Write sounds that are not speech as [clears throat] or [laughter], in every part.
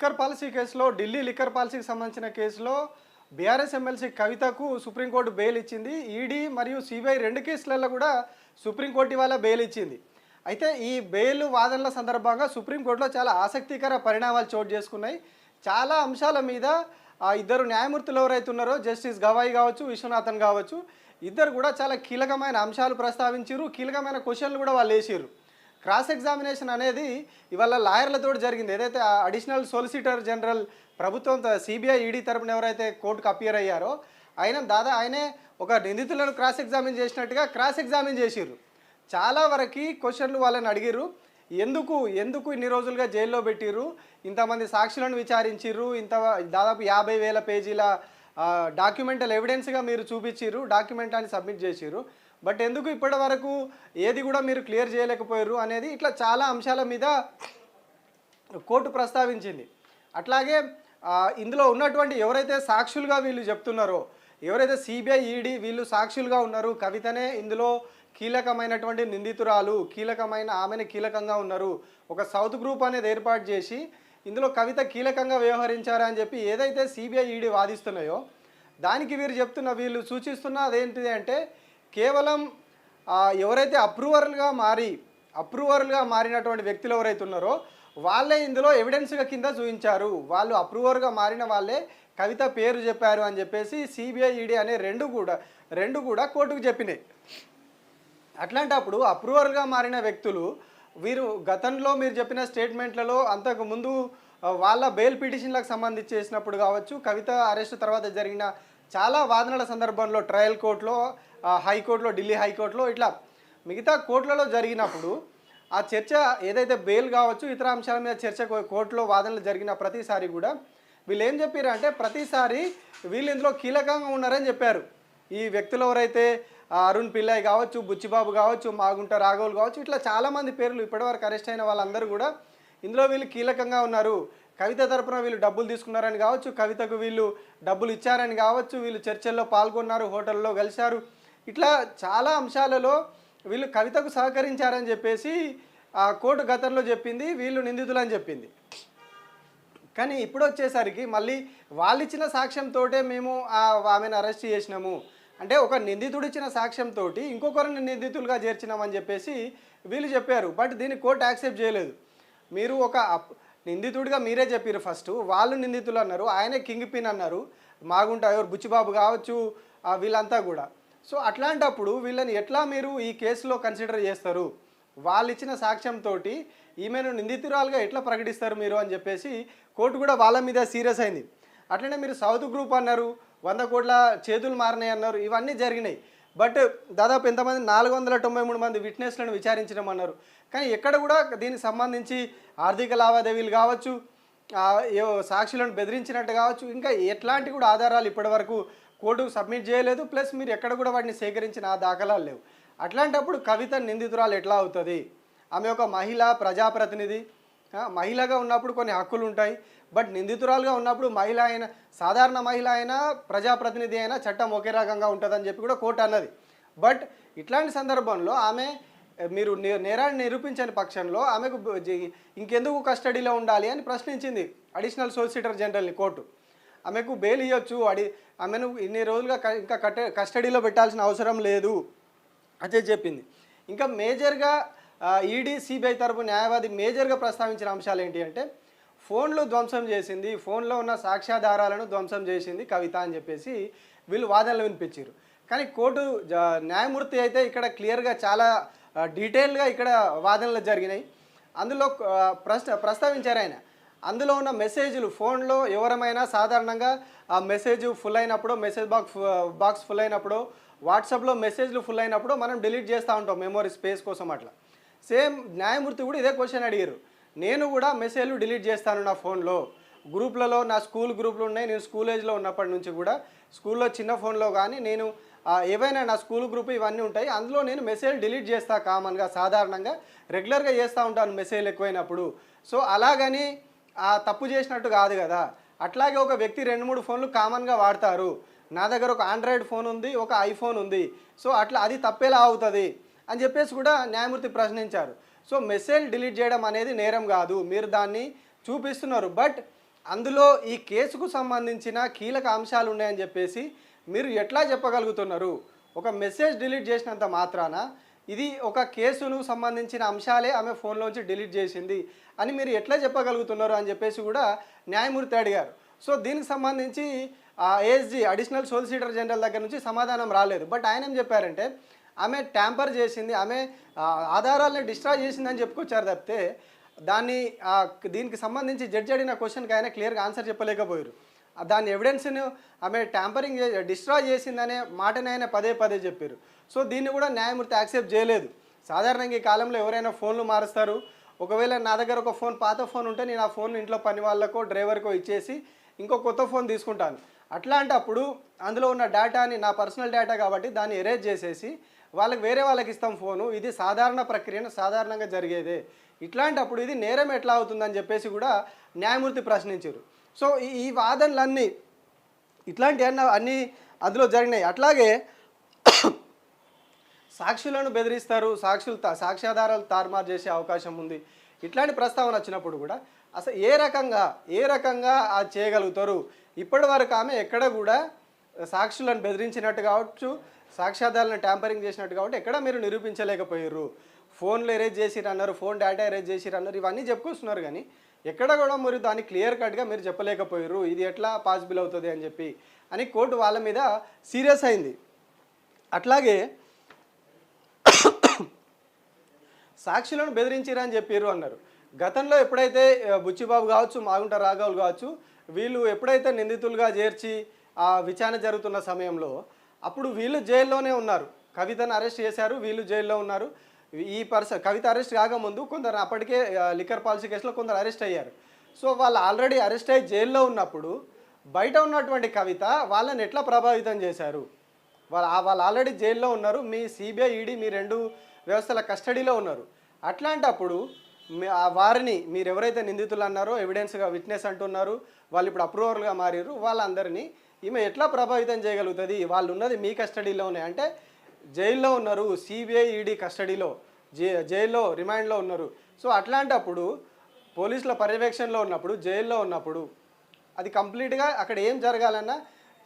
Liquor policy కేసులో Delhi liquor పాలసీకి సంబంధించిన కేసులో బీఆర్ఎస్ ఎమ్మెల్సీ కవితకు సుప్రీంకోర్టు బెయిల్ ఇచ్చింది. ఈడీ మరియు సిబిఐ రెండు కేసులలో కూడా సుప్రీంకోర్టు ఇవాళ బెయిల్ ఇచ్చింది. అయితే ఈ బెయిల్ వాదనల సందర్భంగా సుప్రీంకోర్టులో చాలా ఆసక్తికర పరిణామాలు చోటు చేసుకున్నాయి. చాలా అంశాల మీద ఇద్దరు న్యాయమూర్తులు ఎవరైతే ఉన్నారో జస్టిస్ గవాయి కావచ్చు విశ్వనాథన్ కావచ్చు ఇద్దరు కూడా చాలా కీలకమైన అంశాలు ప్రస్తావించారు. కీలకమైన క్వశ్చన్లు కూడా వాళ్ళు వేసారు. క్రాస్ ఎగ్జామినేషన్ అనేది ఇవాళ లాయర్లతో జరిగింది. ఏదైతే అడిషనల్ సొలిసిటర్ జనరల్ ప్రభుత్వం సిబిఐ ఈడీ తరపున ఎవరైతే కోర్టుకు అపియర్ అయ్యారో ఆయన దాదా ఆయనే ఒక నిందితులను క్రాస్ ఎగ్జామిన్ చేసినట్టుగా క్రాస్ ఎగ్జామిన్ చేసిర్రు. చాలా వరకు క్వశ్చన్లు వాళ్ళని అడిగిర్రు. ఎందుకు ఎందుకు ఇన్ని రోజులుగా జైల్లో పెట్టిర్రు? ఇంతమంది సాక్షులను విచారించిర్రు. ఇంత దాదాపు యాభై వేల పేజీల డాక్యుమెంటల్ ఎవిడెన్స్గా మీరు చూపించిర్రు. డాక్యుమెంట్ అని సబ్మిట్ చేసిర్రు. బట్ ఎందుకు ఇప్పటి వరకు ఏది కూడా మీరు క్లియర్ చేయలేకపోయారు అనేది ఇట్లా చాలా అంశాల మీద కోర్టు ప్రస్తావించింది. అట్లాగే ఇందులో ఉన్నటువంటి ఎవరైతే సాక్షులుగా వీళ్ళు చెప్తున్నారో ఎవరైతే సిబిఐ ఈడీ వీళ్ళు సాక్షులుగా ఉన్నారు కవితనే ఇందులో కీలకమైనటువంటి నిందితురాలు కీలకమైన ఆమెను కీలకంగా ఉన్నారు ఒక సౌత్ గ్రూప్ అనేది ఏర్పాటు చేసి ఇందులో కవిత కీలకంగా వ్యవహరించారని చెప్పి ఏదైతే సిబిఐ ఈడీ వాదిస్తున్నాయో దానికి వీరు చెప్తున్న వీళ్ళు సూచిస్తున్న అదేంటిది అంటే కేవలం ఎవరైతే అప్రూవర్లుగా మారి అప్రూవర్లుగా మారినటువంటి వ్యక్తులు ఎవరైతే ఉన్నారో వాళ్ళే ఇందులో ఎవిడెన్స్గా కింద చూపించారు వాళ్ళు అప్రూవర్గా మారిన వాళ్ళే కవిత పేరు చెప్పారు అని చెప్పేసి సిబిఐ ఈడీ అనే రెండు కూడా రెండు కూడా కోర్టుకు చెప్పినాయి. అట్లాంటప్పుడు అప్రూవర్గా మారిన వ్యక్తులు వీరు గతంలో మీరు చెప్పిన స్టేట్మెంట్లలో అంతకు ముందు వాళ్ళ బెయిల్ పిటిషన్లకు సంబంధించి చేసినప్పుడు కావచ్చు కవిత అరెస్ట్ తర్వాత జరిగిన చాలా వాదనల సందర్భంలో ట్రయల్ కోర్టులో హైకోర్టులో ఢిల్లీ హైకోర్టులో ఇట్లా మిగతా కోర్టులలో జరిగినప్పుడు ఆ చర్చ ఏదైతే బెయిల్ కావచ్చు ఇతర అంశాల మీద చర్చ కోర్టులో వాదనలు జరిగిన ప్రతిసారి కూడా వీళ్ళు ఏం చెప్పారంటే ప్రతిసారి వీళ్ళు ఇందులో కీలకంగా ఉన్నారని చెప్పారు. ఈ వ్యక్తులు ఎవరైతే అరుణ్ పిల్లయ్ కావచ్చు బుచ్చిబాబు కావచ్చు మాగుంట రాఘవులు కావచ్చు ఇట్లా చాలామంది పేర్లు ఇప్పటివరకు అరెస్ట్ అయిన వాళ్ళందరూ కూడా ఇందులో వీళ్ళు కీలకంగా ఉన్నారు. కవిత తరపున వీళ్ళు డబ్బులు తీసుకున్నారని కావచ్చు కవితకు వీళ్ళు డబ్బులు ఇచ్చారని కావచ్చు వీళ్ళు చర్చల్లో పాల్గొన్నారు హోటల్లో కలిశారు. ఇట్లా చాలా అంశాలలో వీళ్ళు కవితకు సహకరించారని చెప్పేసి ఆ కోర్టు గతంలో చెప్పింది వీళ్ళు నిందితులు అని చెప్పింది. కానీ ఇప్పుడు వచ్చేసరికి మళ్ళీ వాళ్ళు ఇచ్చిన సాక్ష్యంతో మేము ఆ ఆమెను అరెస్ట్ చేసినాము. అంటే ఒక నిందితుడు ఇచ్చిన సాక్ష్యంతో ఇంకొకరిని నిందితులుగా చేర్చినామని చెప్పేసి వీళ్ళు చెప్పారు. బట్ దీన్ని కోర్టు యాక్సెప్ట్ చేయలేదు. మీరు ఒక అప్- నిందితుడిగా మీరే చెప్పారు ఫస్ట్. వాళ్ళు నిందితులు అన్నారు ఆయనే కింగ్ పిన్ అన్నారు. మాగుంట ఎవరు? బుచ్చిబాబు కావచ్చు వీళ్ళంతా కూడా. సో అట్లాంటప్పుడు వీళ్ళని ఎట్లా మీరు ఈ కేసులో కన్సిడర్ చేస్తారు? వాళ్ళు ఇచ్చిన సాక్ష్యంతో ఈమెను నిందితురాలుగా ఎట్లా ప్రకటిస్తారు మీరు అని చెప్పేసి కోర్టు కూడా వాళ్ళ మీద సీరియస్ అయింది. అట్లనే మీరు సౌత్ గ్రూప్ అన్నారు వంద కోట్ల చేతులు మారినాయి అన్నారు ఇవన్నీ జరిగినాయి. బట్ దాదాపు ఎంతమంది? నాలుగు వందల తొంభై మూడు మంది విట్నెస్లను విచారించడం అన్నారు. కానీ ఎక్కడ కూడా దీనికి సంబంధించి ఆర్థిక లావాదేవీలు కావచ్చు ఏవో సాక్షులను బెదిరించినట్టు కావచ్చు ఇంకా ఎట్లాంటి కూడా ఆధారాలు ఇప్పటివరకు కోర్టుకు సబ్మిట్ చేయలేదు ప్లస్ మీరు ఎక్కడ కూడా వాటిని సేకరించిన ఆ దాఖలాలు లేవు. అట్లాంటప్పుడు కవిత నిందితురాలు ఎట్లా అవుతుంది? ఆమె ఒక మహిళ ప్రజాప్రతినిధి. మహిళగా ఉన్నప్పుడు కొన్ని హక్కులు ఉంటాయి బట్ నిందితురాలుగా ఉన్నప్పుడు మహిళ అయినా సాధారణ మహిళ అయినా ప్రజాప్రతినిధి అయినా చట్టం ఒకే రకంగా ఉంటుందని చెప్పి కూడా కోర్టు అన్నది. బట్ ఇట్లాంటి సందర్భంలో ఆమె మీరు నే- నేరాన్ని నిరూపించని పక్షంలో ఆమెకు ఇంకెందుకు కస్టడీలో ఉండాలి అని ప్రశ్నించింది అడిషనల్ సోలిసిటర్ జనరల్ని కోర్టు. ఆమెకు బెయిల్ ఇవ్వచ్చు అడి ఆమెను ఇన్ని రోజులుగా ఇంకా కట్ట కస్టడీలో పెట్టాల్సిన అవసరం లేదు. అదే చెప్పింది. ఇంకా మేజర్గా ఈడీ సిబిఐ తరపు న్యాయవాది మేజర్గా ప్రస్తావించిన అంశాలు ఏంటి అంటే ఫోన్లు ధ్వంసం చేసింది ఫోన్లో ఉన్న సాక్ష్యాధారాలను ధ్వంసం చేసింది కవిత అని చెప్పేసి వీళ్ళు వాదనలు వినిపించారు. కానీ కోర్టు జ- న్యాయమూర్తి అయితే ఇక్కడ క్లియర్గా చాలా డీటెయిల్గా ఇక్కడ వాదనలు జరిగినాయి. అందులో ఆ, ప్రశ్న ప్రస్తావించారు ఆయన. అందులో ఉన్న మెసేజ్లు ఫోన్లో ఎవరమైనా సాధారణంగా ఆ మెసేజ్ ఫుల్ అయినప్పుడు మెసేజ్ బాక్స్ బాక్స్ ఫుల్ అయినప్పుడు వాట్సాప్లో మెసేజ్లు ఫుల్ అయినప్పుడు మనం డిలీట్ చేస్తూ ఉంటాం మెమొరీ స్పేస్ కోసం అట్లా. సేమ్ న్యాయమూర్తి కూడా ఇదే క్వశ్చన్ అడిగారు. నేను కూడా మెసేజ్లు డిలీట్ చేస్తాను నా ఫోన్లో. గ్రూప్లలో నా స్కూల్ గ్రూప్లు ఉన్నాయి. నేను స్కూల్ ఏజ్లో ఉన్నప్పటి నుంచి కూడా స్కూల్లో చిన్న ఫోన్లో కానీ నేను ఏవైనా నా స్కూల్ గ్రూప్ ఇవన్నీ ఉంటాయి. అందులో నేను మెసేజ్ డిలీట్ చేస్తా కామన్గా సాధారణంగా రెగ్యులర్గా చేస్తూ ఉంటాను మెసేజ్లు ఎక్కువైనప్పుడు. సో అలాగని ఆ తప్పు చేసినట్టు కాదు కదా. అట్లాగే ఒక వ్యక్తి రెండు మూడు ఫోన్లు కామన్గా వాడతారు. నా దగ్గర ఒక ఆండ్రాయిడ్ ఫోన్ ఉంది ఒక ఐఫోన్ ఉంది. సో అట్లా అది తప్పేలా అవుతుంది అని చెప్పేసి కూడా న్యాయమూర్తి ప్రశ్నించారు. సో మెసేజ్ డిలీట్ చేయడం అనేది నేరం కాదు. మీరు దాన్ని చూపిస్తున్నారు. బట్ అందులో ఈ కేసుకు సంబంధించిన కీలక అంశాలు ఉన్నాయని చెప్పేసి మీరు ఎట్లా చెప్పగలుగుతున్నారు? ఒక మెసేజ్ డిలీట్ చేసినంత మాత్రాన ఇది ఒక కేసును సంబంధించిన అంశాలే ఆమె ఫోన్లోంచి డిలీట్ చేసింది అని మీరు ఎట్లా చెప్పగలుగుతున్నారు అని చెప్పేసి కూడా న్యాయమూర్తి అడిగారు. సో దీనికి సంబంధించి ఏఎస్జీ అడిషనల్ సోలిసిటర్ జనరల్ దగ్గర నుంచి సమాధానం రాలేదు. బట్ ఆయన ఏం చెప్పారంటే ఆమె ట్యాంపర్ చేసింది ఆమె ఆధారాలను డిస్ట్రాయ్ చేసిందని చెప్పుకొచ్చారు తప్పితే దాన్ని దీనికి సంబంధించి జడ్జి అడిగిన క్వశ్చన్కి ఆయన క్లియర్గా ఆన్సర్ చెప్పలేకపోయారు. దాని ఎవిడెన్స్ను ఆమె ట్యాంపరింగ్ డిస్ట్రాయ్ చేసిందనే మాటనైనా ఆయన పదే పదే చెప్పారు. సో దీన్ని కూడా న్యాయమూర్తి యాక్సెప్ట్ చేయలేదు. సాధారణంగా ఈ కాలంలో ఎవరైనా ఫోన్లు మారుస్తారు. ఒకవేళ నా దగ్గర ఒక ఫోన్ పాత ఫోన్ ఉంటే నేను ఆ ఫోన్ ఇంట్లో పని వాళ్ళకో డ్రైవర్కో ఇచ్చేసి ఇంకో కొత్త ఫోన్ తీసుకుంటాను. అట్లాంటప్పుడు అందులో ఉన్న డేటాని నా పర్సనల్ డేటా కాబట్టి దాన్ని ఎరేజ్ చేసేసి వాళ్ళకి వేరే వాళ్ళకి ఇస్తాం ఫోను. ఇది సాధారణ ప్రక్రియను సాధారణంగా జరిగేదే. ఇట్లాంటప్పుడు ఇది నేరం ఎట్లా అవుతుందని చెప్పేసి కూడా న్యాయమూర్తి ప్రశ్నించారు. సో ఈ- ఈ వాదనలన్నీ ఇట్లాంటి అన్న అన్నీ అందులో జరిగినాయి. అట్లాగే సాక్షులను బెదిరిస్తారు సాక్షులు సాక్ష్యాధారాలు తారుమారు చేసే అవకాశం ఉంది. ఇట్లాంటి ప్రస్తావన వచ్చినప్పుడు కూడా అసలు ఏ రకంగా ఏ రకంగా అది చేయగలుగుతారు? ఇప్పటి వరకు ఆమె ఎక్కడ కూడా సాక్షులను బెదిరించినట్టు కావచ్చు సాక్ష్యాధారాలను ట్యాంపరింగ్ చేసినట్టు కాబట్టి ఎక్కడ మీరు నిరూపించలేకపోయారు ఫోన్లు ఎరేజ్ చేసిరన్నారు ఫోన్ డేటా ఎరేజ్ చేసిరన్నారు ఇవన్నీ చెప్పుకొస్తున్నారు కానీ ఎక్కడ కూడా మీరు దాన్ని క్లియర్ కట్గా మీరు చెప్పలేకపోయారు ఇది ఎట్లా పాసిబుల్ అవుతుంది అని చెప్పి అని కోర్టు వాళ్ళ మీద సీరియస్ అయింది. అట్లాగే సాక్షులను బెదిరించారని చెప్పారు అన్నారు. గతంలో ఎప్పుడైతే బుచ్చిబాబు కావచ్చు మాగుంట రాఘవులు కావచ్చు వీళ్ళు ఎప్పుడైతే నిందితులుగా చేర్చి ఆ విచారణ జరుగుతున్న సమయంలో అప్పుడు వీళ్ళు జైల్లోనే ఉన్నారు. కవితను అరెస్ట్ చేశారు వీళ్ళు జైల్లో ఉన్నారు. ఈ పర్సన్ కవిత అరెస్ట్ కాకముందు కొందరు అప్పటికే లిక్కర్ పాలసీ కేసులో కొందరు అరెస్ట్ అయ్యారు. సో వాళ్ళు ఆల్రెడీ అరెస్ట్ అయ్యి జైల్లో ఉన్నప్పుడు బయట ఉన్నటువంటి కవిత వాళ్ళని ఎట్లా ప్రభావితం చేశారు? వాళ్ళ వాళ్ళు ఆల్రెడీ జైల్లో ఉన్నారు. మీ సిబిఐ ఈడీ మీ రెండు వ్యవస్థల కస్టడీలో ఉన్నారు. అట్లాంటప్పుడు మీ- ఆ వారిని మీరు ఎవరైతే నిందితులు అన్నారో ఎవిడెన్స్గా విట్నెస్ అంటున్నారు వాళ్ళు ఇప్పుడు అప్రూవర్గా మారారు వాళ్ళందరినీ ఈమె ఎట్లా ప్రభావితం చేయగలుగుతుంది? వాళ్ళు ఉన్నది మీ కస్టడీలోనే. అంటే జైల్లో ఉన్నారు సిబిఐ ఈడీ కస్టడీలో జైల్లో రిమాండ్లో ఉన్నారు. సో అట్లాంటప్పుడు పోలీసుల పర్యవేక్షణలో ఉన్నప్పుడు జైల్లో ఉన్నప్పుడు అది కంప్లీట్గా అక్కడ ఏం జరగాలన్నా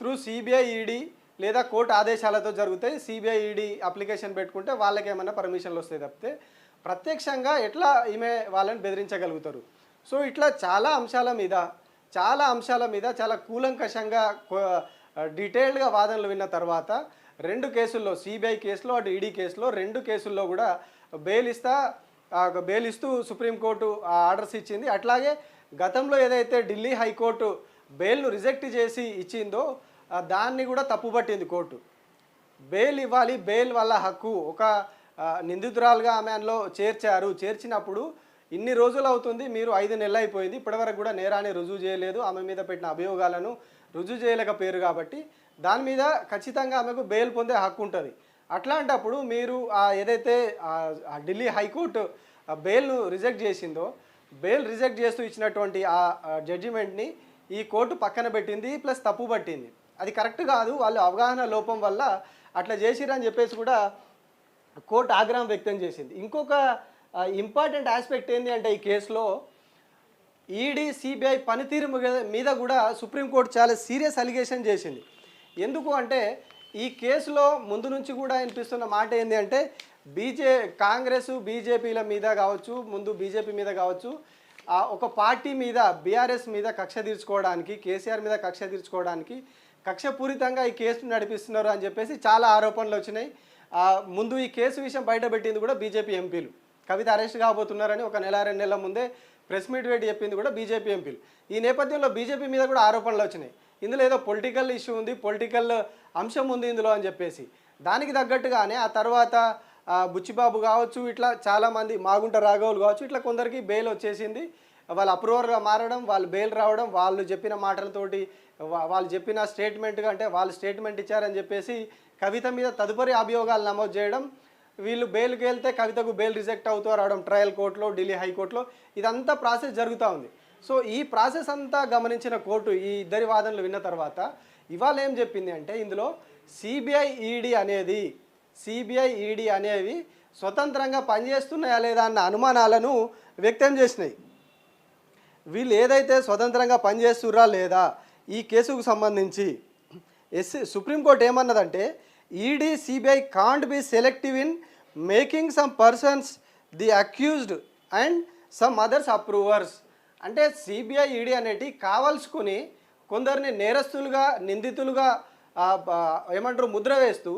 త్రూ సిబిఐ ఈడీ లేదా కోర్టు ఆదేశాలతో జరుగుతాయి సిబిఐ ఈడీ అప్లికేషన్ పెట్టుకుంటే వాళ్ళకి ఏమైనా పర్మిషన్లు వస్తాయి తప్పితే ప్రత్యక్షంగా ఎట్లా ఈమె వాళ్ళని బెదిరించగలుగుతారు? సో ఇట్లా చాలా అంశాల మీద చాలా అంశాల మీద చాలా కూలంకషంగా డీటెయిల్డ్గా వాదనలు విన్న తర్వాత రెండు కేసుల్లో సిబిఐ కేసులో అటు ఈడీ కేసులో రెండు కేసుల్లో కూడా బెయిల్ ఇస్తా బెయిల్ ఇస్తూ సుప్రీంకోర్టు ఆ ఆర్డర్స్ ఇచ్చింది. అట్లాగే గతంలో ఏదైతే ఢిల్లీ హైకోర్టు బెయిల్ను రిజెక్ట్ చేసి ఇచ్చిందో దాన్ని కూడా తప్పుపట్టింది కోర్టు. బెయిల్ ఇవ్వాలి బెయిల్ వల్ల హక్కు. ఒక నిందితురాలుగా ఆమె అందులో చేర్చారు. చేర్చినప్పుడు ఇన్ని రోజులు అవుతుంది మీరు ఐదు నెలలు అయిపోయింది ఇప్పటివరకు కూడా నేరాన్ని రుజువు చేయలేదు. ఆమె మీద పెట్టిన అభియోగాలను రుజువు చేయలేక పేరు కాబట్టి దాని మీద ఖచ్చితంగా ఆమెకు బెయిల్ పొందే హక్కు ఉంటుంది. అట్లాంటప్పుడు మీరు ఏదైతే ఢిల్లీ హైకోర్టు ఆ బెయిల్ను రిజెక్ట్ చేసిందో బెయిల్ రిజెక్ట్ చేస్తూ ఇచ్చినటువంటి ఆ జడ్జిమెంట్ని ఈ కోర్టు పక్కన పెట్టింది ప్లస్ తప్పు పట్టింది. అది కరెక్ట్ కాదు వాళ్ళు అవగాహన లోపం వల్ల అట్లా చేసిరని చెప్పేసి కూడా కోర్టు ఆగ్రహం వ్యక్తం చేసింది. ఇంకొక ఇంపార్టెంట్ ఆస్పెక్ట్ ఏంటి అంటే ఈ కేసులో ఈడీ సిబిఐ పనితీరు మీద- మీద కూడా సుప్రీంకోర్టు చాలా సీరియస్ అలిగేషన్ చేసింది. ఎందుకు అంటే ఈ కేసులో ముందు నుంచి కూడా వినిపిస్తున్న మాట ఏంటి అంటే బీజే కాంగ్రెస్ బీజేపీల మీద కావచ్చు ముందు బీజేపీ మీద కావచ్చు ఒక పార్టీ మీద బీఆర్ఎస్ మీద కక్ష తీర్చుకోవడానికి కేసీఆర్ మీద కక్ష తీర్చుకోవడానికి కక్షపూరితంగా ఈ కేసును నడిపిస్తున్నారు అని చెప్పేసి చాలా ఆరోపణలు వచ్చినాయి. ముందు ఈ కేసు విషయం బయటపెట్టింది కూడా బీజేపీ ఎంపీలు. కవిత అరెస్ట్ కాబోతున్నారని ఒక నెల రెండు నెలల ముందే ప్రెస్ మీట్ పెట్టి చెప్పింది కూడా బీజేపీ ఎంపీలు. ఈ నేపథ్యంలో బీజేపీ మీద కూడా ఆరోపణలు వచ్చినాయి. ఇందులో ఏదో పొలిటికల్ ఇష్యూ ఉంది పొలిటికల్ అంశం ఉంది ఇందులో అని చెప్పేసి. దానికి తగ్గట్టుగానే ఆ తర్వాత బుచ్చిబాబు కావచ్చు ఇట్లా చాలామంది మాగుంట రాఘవులు కావచ్చు ఇట్లా కొందరికి బెయిల్ వచ్చేసింది. వాళ్ళు అప్రూవర్గా మారడం వాళ్ళు బెయిల్ రావడం వాళ్ళు చెప్పిన మాటలతోటి వాళ్ళు చెప్పిన స్టేట్మెంట్గా అంటే వాళ్ళు స్టేట్మెంట్ ఇచ్చారని చెప్పేసి కవిత మీద తదుపరి అభియోగాలు నమోదు చేయడం వీళ్ళు బెయిల్కి వెళ్తే కవితకు బెయిల్ రిజెక్ట్ అవుతూ రావడం ట్రయల్ కోర్టులో ఢిల్లీ హైకోర్టులో ఇదంతా ప్రాసెస్ జరుగుతూ ఉంది. సో ఈ ప్రాసెస్ అంతా గమనించిన కోర్టు ఈ ఇద్దరి వాదనలు విన్న తర్వాత ఇవాళ ఏం చెప్పింది అంటే ఇందులో సిబిఐ ఈడీ అనేది సిబిఐ ఈడీ అనేవి స్వతంత్రంగా పనిచేస్తున్నాయా లేదా అన్న అనుమానాలను వ్యక్తం చేసినాయి. వీళ్ళు ఏదైతే స్వతంత్రంగా పనిచేస్తుర్రా లేదా ఈ కేసుకు సంబంధించి yes supreme court ఏమన్నదంటే ED CBI can't be selective in making some persons the accused and some others approvers అంటే సిబిఐ ఈడీ అనేటి కావాల్సుకుని కొందరిని నేరస్తులుగా నిందితులుగా ఏమంటారు ముద్ర వేస్తూ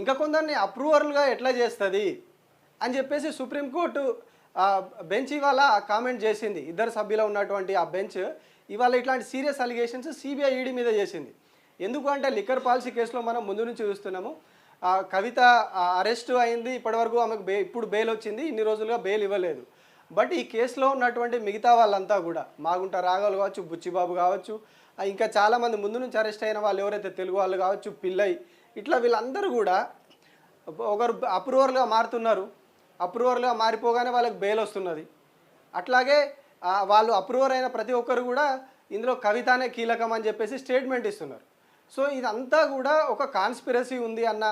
ఇంకా కొందరిని అప్రూవర్లుగా ఎట్లా చేస్తుంది అని చెప్పేసి సుప్రీంకోర్టు బెంచ్ ఇవాళ కామెంట్ చేసింది. ఇద్దరు సభ్యులు ఉన్నటువంటి ఆ బెంచ్ ఇవాళ ఇట్లాంటి సీరియస్ అలిగేషన్స్ సిబిఐ ఈడీ మీద చేసింది. ఎందుకు అంటే లిక్కర్ పాలసీ కేసులో మనం ముందు నుంచి చూస్తున్నాము. కవిత అరెస్ట్ అయింది ఇప్పటివరకు ఆమెకు బే ఇప్పుడు బెయిల్ వచ్చింది ఇన్ని రోజులుగా బెయిల్ ఇవ్వలేదు. బట్ ఈ కేసులో ఉన్నటువంటి మిగతా వాళ్ళంతా కూడా మాగుంట రాఘవులు కావచ్చు బుచ్చిబాబు కావచ్చు ఇంకా చాలామంది ముందు నుంచి అరెస్ట్ అయిన వాళ్ళు ఎవరైతే తెలుగు వాళ్ళు కావచ్చు పిల్లయి ఇట్లా వీళ్ళందరూ కూడా ఒకరు అప్రూవర్గా మారుతున్నారు. అప్రూవర్గా మారిపోగానే వాళ్ళకి బెయిల్ వస్తున్నది. అట్లాగే వాళ్ళు అప్రూవర్ అయిన ప్రతి ఒక్కరు కూడా ఇందులో కవితనే కీలకం అని చెప్పేసి స్టేట్మెంట్ ఇస్తున్నారు. సో ఇదంతా కూడా ఒక కాన్స్పిరసీ ఉంది అన్న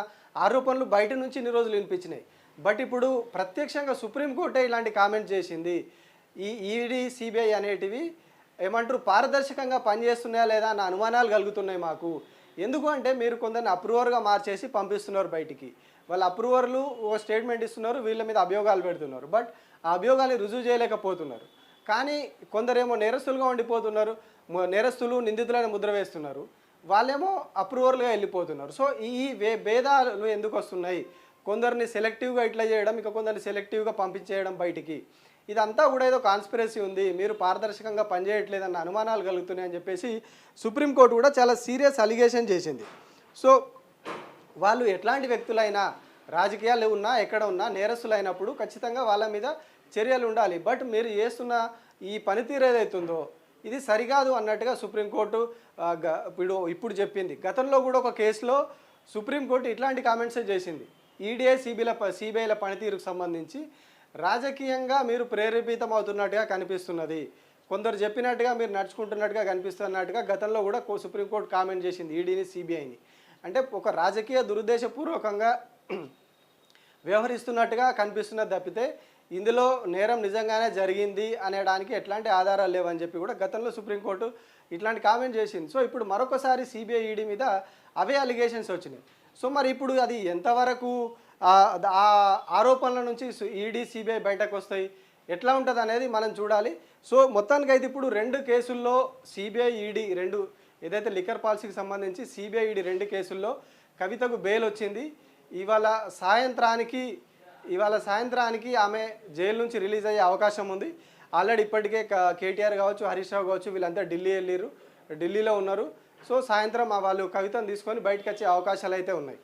ఆరోపణలు బయట నుంచి ఇన్ని రోజులు వినిపించినాయి. బట్ ఇప్పుడు ప్రత్యక్షంగా సుప్రీంకోర్టే ఇలాంటి కామెంట్ చేసింది. ఈ ఈడీ సిబిఐ అనేటివి ఏమంటారు పారదర్శకంగా పనిచేస్తున్నాయా లేదా అన్న అనుమానాలు కలుగుతున్నాయి మాకు. ఎందుకు అంటే మీరు కొందరిని అప్రూవర్గా మార్చేసి పంపిస్తున్నారు బయటికి. వాళ్ళ అప్రూవర్లు ఓ స్టేట్మెంట్ ఇస్తున్నారు వీళ్ళ మీద అభియోగాలు పెడుతున్నారు. బట్ ఆ అభియోగాలు రుజువు చేయలేకపోతున్నారు. కానీ కొందరేమో నేరస్తులుగా ఉండిపోతున్నారు నేరస్తులు నిందితులైన ముద్ర వేస్తున్నారు. వాళ్ళేమో అప్రూవర్లుగా వెళ్ళిపోతున్నారు. సో ఈ వే భేదాలు ఎందుకు వస్తున్నాయి? కొందరిని సెలెక్టివ్గా ఇట్లా చేయడం ఇంకా కొందరిని సెలెక్టివ్గా పంపించేయడం బయటికి. ఇదంతా కూడా ఏదో కాన్స్పిరసీ ఉంది. మీరు పారదర్శకంగా పనిచేయట్లేదన్న అనుమానాలు కలుగుతున్నాయని చెప్పేసి సుప్రీంకోర్టు కూడా చాలా సీరియస్ అలిగేషన్ చేసింది. సో వాళ్ళు ఎట్లాంటి వ్యక్తులైనా రాజకీయాలు ఉన్నా ఎక్కడ ఉన్నా నేరస్తులైనప్పుడు ఖచ్చితంగా వాళ్ళ మీద చర్యలు ఉండాలి. బట్ మీరు చేస్తున్న ఈ పనితీరు ఏదైతుందో ఇది సరికాదు అన్నట్టుగా సుప్రీంకోర్టు ఇప్పుడు ఇప్పుడు చెప్పింది. గతంలో కూడా ఒక కేసులో సుప్రీంకోర్టు ఇట్లాంటి కామెంట్సే చేసింది. ఈడీఏ సిబిల సిబిఐల పనితీరుకు సంబంధించి రాజకీయంగా మీరు ప్రేరేపితమవుతున్నట్టుగా కనిపిస్తున్నది. కొందరు చెప్పినట్టుగా మీరు నడుచుకుంటున్నట్టుగా కనిపిస్తున్నట్టుగా గతంలో కూడా సుప్రీంకోర్టు కామెంట్ చేసింది ఈడీని సిబిఐని. అంటే ఒక రాజకీయ దురుద్దేశపూర్వకంగా [clears throat] వ్యవహరిస్తున్నట్టుగా కనిపిస్తున్నది తప్పితే ఇందులో నేరం నిజంగానే జరిగింది అనేడానికి ఎట్లాంటి ఆధారాలు లేవని చెప్పి కూడా గతంలో సుప్రీంకోర్టు ఇట్లాంటి కామెంట్ చేసింది. సో ఇప్పుడు మరొకసారి సిబిఐ ఈడీ మీద అవే అలిగేషన్స్ వచ్చినాయి. సో మరి ఇప్పుడు అది ఎంతవరకు ఆ ఆరోపణల నుంచి ఈడీ సిబిఐ బయటకు వస్తాయి? ఎట్లా ఉంటుంది అనేది మనం చూడాలి. సో మొత్తానికి అయితే ఇప్పుడు రెండు కేసుల్లో సిబిఐ ఈడీ రెండు ఏదైతే లిక్కర్ పాలసీకి సంబంధించి సిబిఐ ఈడీ రెండు కేసుల్లో కవితకు బెయిల్ వచ్చింది. ఇవాళ సాయంత్రానికి ఇవాళ సాయంత్రానికి ఆమె జైలు నుంచి రిలీజ్ అయ్యే అవకాశం ఉంది. ఆల్రెడీ ఇప్పటికే క- కేటీఆర్ కావచ్చు హరీష్ రావు కావచ్చు వీళ్ళంతా ఢిల్లీ వెళ్ళారు ఢిల్లీలో ఉన్నారు. సో సాయంత్రం మా వాళ్ళు కవితను తీసుకొని బయటకు వచ్చే అవకాశాలు అయితే ఉన్నాయి.